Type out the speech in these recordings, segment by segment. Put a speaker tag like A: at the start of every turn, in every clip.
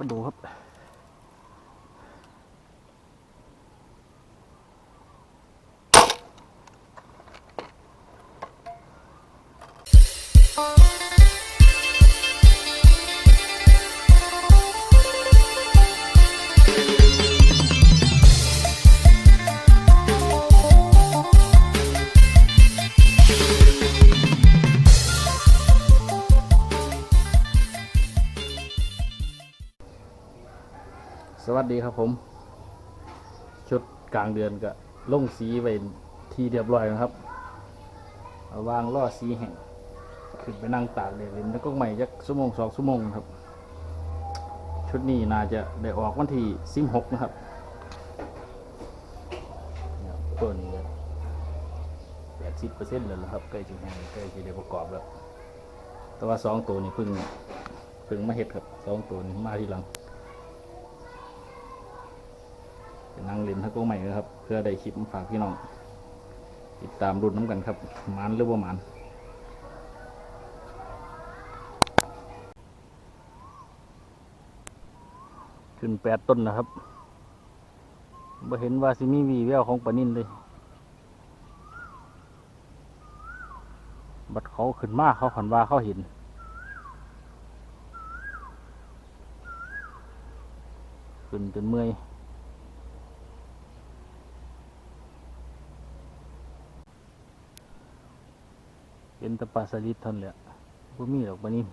A: ก็ดูครับ วัสดีครับผม ชุดกลางเดือนก็ลงสีไว้ที่เรียบร้อยนะครับเอาวางล่อสีแห้งขึ้นไปนั่งตากแดดเล่นแล้วก็ใหม่จักชั่วโมงสองชั่วโมงครับ ชุดนี้น่าจะได้ออกวันที่สิบหกนะครับตัวนี้แปดสิบเปอร์เซ็นต์เลยนะครับใกล้จะแห้งใกล้จะได้ประกอบแล้ว แต่ว่าสองตัวนี้เพิ่งเพิ่งมาเห็ดครับสองตัวนี้มาทีหลัง เป็นนั่งเล่นทักโกใหม่นะครับ เพื่อได้คลิปฝากพี่น้อง ติดตามรุ่นน้ำกันครับมันหรือว่ามันขึ้นแปดต้นนะครับบ่เห็นว่าสิมีวีแววของปานินเลย บัดเขาขึ้นมากเขาขันว่าเขาเห็น ขึ้นจนเมื่อย เห็นต่ปลาสลิดท่านนแหละบ่มีดอกปลานิ่ม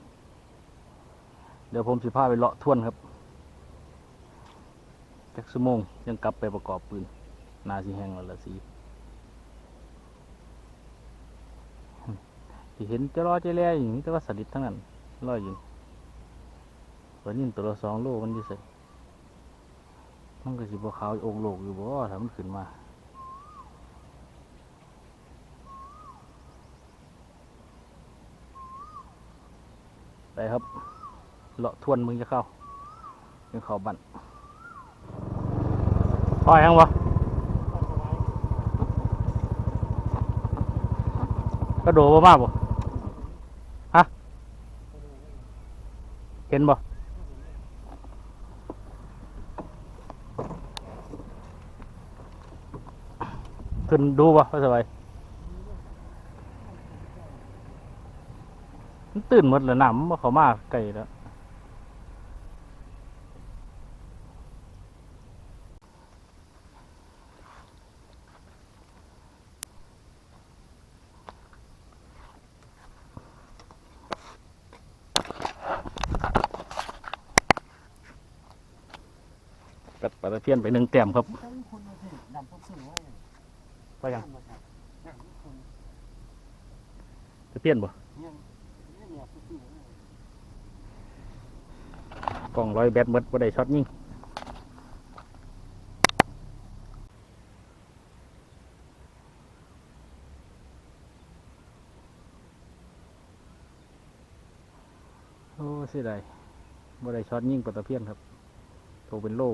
A: เดี๋ยวผมสิพาไปเลาะท่วนครับจักสมงยังกลับไปประกอบปืน นาสีแห้งแล้วละสีที่เห็นจะรอจะแล่อย่างนี้แต่ว่าสลิดทั้งนั้นรออยู่ปลานิ่มตัวละสองโลมันยู่ใส่มันก็สิบ่ขาวโอกโลกอยู่บ่ถ้ามันขึ้นมา ไปครับ เลาะทวนมึงจะเข้ายังเข้าบันปล่อยยังวะกระโดดบ่มากบ่ฮะ เห็นบ่ขึ้นดูบ่ว่าสบาย มันตื่นหมดแล้วน้ำมันเขามาไกลแล้วกัดปลาตะเพียนไปหนึ่งแต้มครับไปยังตะเพียนบ่ กล่องร้อยแบตหมดบ่ได้ช็อตยิงโอ้เสียดายบ่ได้ช็อตยิ่งปลาตะเพียนครับโตเป็นโล่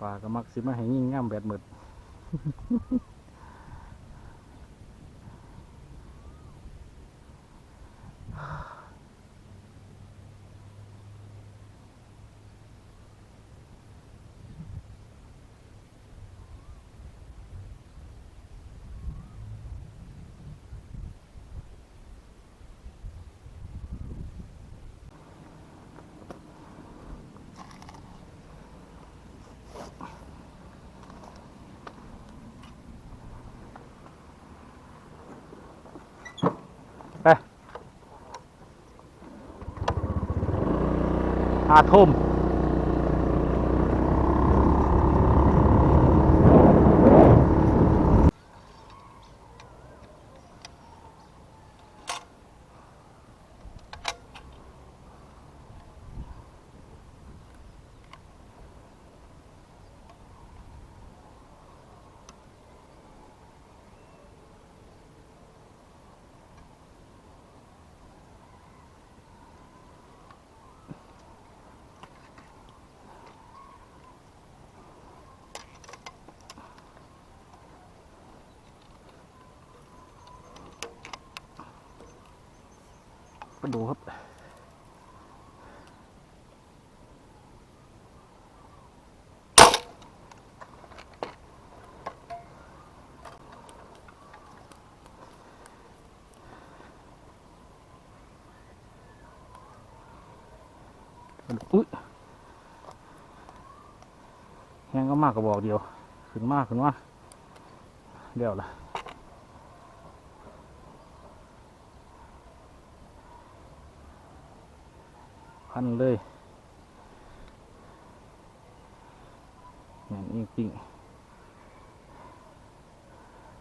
A: ปลาก็มักสิมาให้ยิ่งง่ามแบดหมด อา ดูครับ อุ้ยแห้งก็มากกระบอกเดียว ขึ้นมากขึ้นว่าเดี๋ยวละ พันเลยแม่นอิงปิง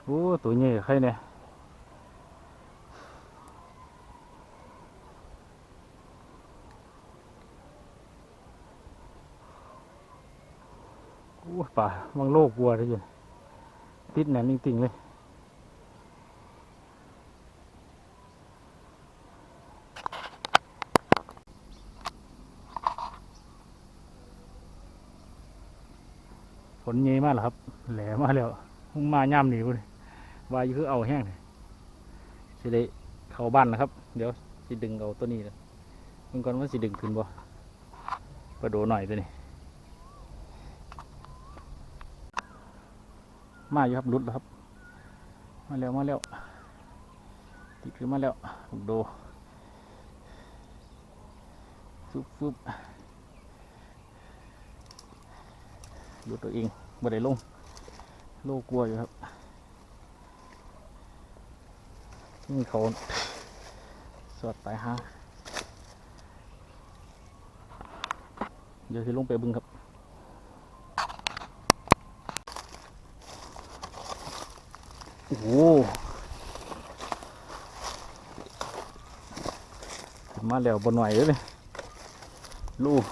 A: โอ้ตัวใหญ่ใครเนี่ยโอ้ป่าบางโลกวัวได้ยินติดแหนมจริงๆเลย ฝนเยมากเหรอครับ แหลมากแล้วมึงมาย่ำหนีกูเลยวายคือเอาแห้งเลยสิได้เข้าบ้านนะครับ เดี๋ยวสิดึงเอาตัวนี้เลยมึงก่อนว่าสิดึงขึ้นบ่กระโดดหน่อยตัวนี้ มาอยู่ครับหลุดแล้วครับ มาแล้วมาแล้วติดขึ้นมาแล้วผมดูฟึบฟึบ ดูตัวเองบ่ได้ลงโลกกลัวอยู่ครับนี่เขาสอดตายฮะเดี๋ยวสิลงไปบึงครับโอ้โหมาแล้วบนหน่อยเลยลูก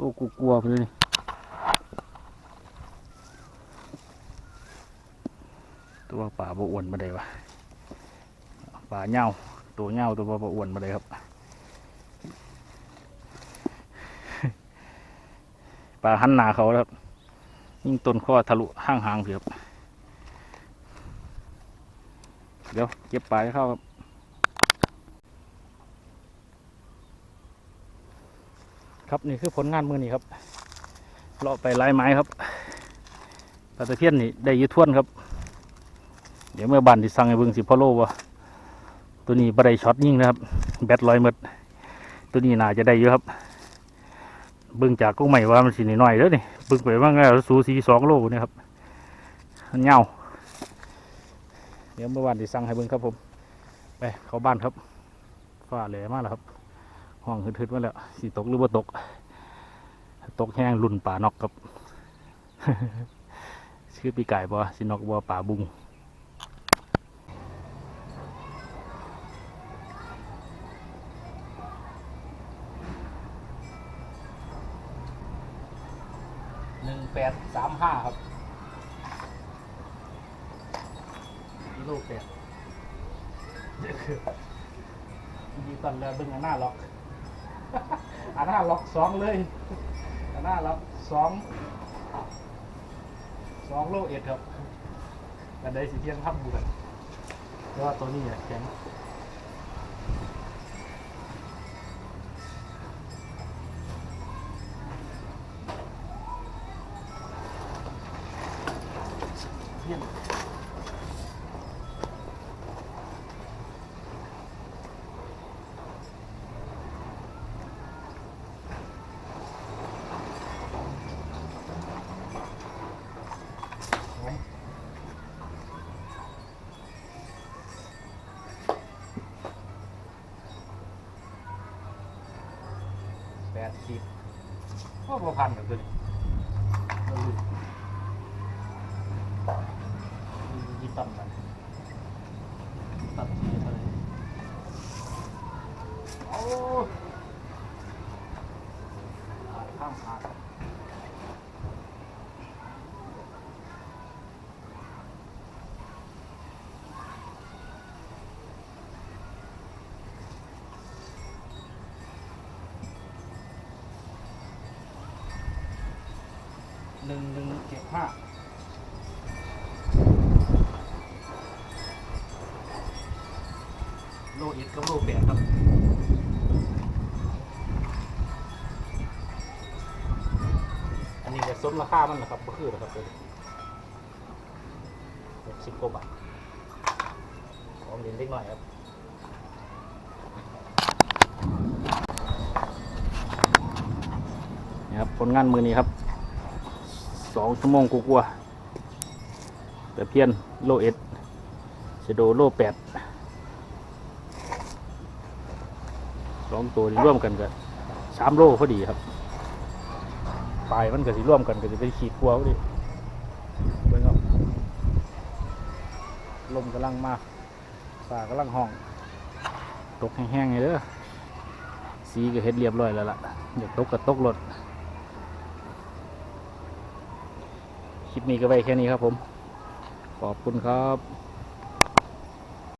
A: ลูกกูกลัวไปเลย ตัวป่าบอ้วนมาได้วะป่าเน่าตัวเน่าตัวบ่อ้วนมาได้ครับป่าหันหนาเขาแล้วครับยิ่งต้นข้อทะลุห้างหางเสียบเดี๋ยวเก็บปลาให้เข้าครับครับนี่คือผลงานมือนี้ครับเลาะไปลายไม้ครับปลาตะเพียนนี่ได้ยืดท่วนครับ เดี๋ยวเมื่อบันที่สั่งให้เบิ่งสิพ่อโลว่าตัวนี้บไดช็อตยิ่งนะครับ แบตลอยหมดตัวนี้น่าจะได้เยอะครับ เบิ่งจากกุ้งใหม่ว่ามันสีน้อยๆเด้อนี่เบิ่งไปว่างแล้วสูสีสองโลนี่ครับเงาเดี๋ยวเมื่อวานที่สั่งให้เบิ่งครับผมไปเข้าบ้านครับฟ้าแหลมากแล้วครับ ห้องทึดๆมาแล้วสีตกหรือว่าตก ตกแห้งรุ่นป่านอกครับชื่อปีไก่บ่สินอกบ่ป่าบุง แปดสามห้าครับกิโลแปดดีตอนแล้วเบิ่งอันหน้าล็อกอันหน้าล็อกสองเลยอันหน้าล็อกสองสองโลเอ็ดครับกันได้สิเทียงทับบุกันเพราะว่าตัวนี้อะแข็งเทียงแปด สิบก็ประพัน ดึงดึงเก็บผ้าโลอิดกับโลแปดครับอันนี้จะสมราคามันนะครับก็คือนะครับหกสิบกว่าบาทขอเรีนเล็กหน่อยครับครับผลงานมือนี้ครับ สองชั่วโมงกว่าๆแต่เพี้ยนโลเอ็ดเชโดโลแปดสองตัวสีร่วมกันกันสามโลพอดีครับปลายมันก็สิร่วมกันก็จะเป็นขีดกลัวพอดีเบิ่งครับลมกำลังมาฟ้ากำลังห้อง ตกแห้งๆไงเด้อสีก็เฮ็ดเรียบร้อยแล้วล่ะเดี๋ยวตกก็ตกรถ คลิปนี้ก็ไว้แค่นี้ครับผม ขอบคุณครับ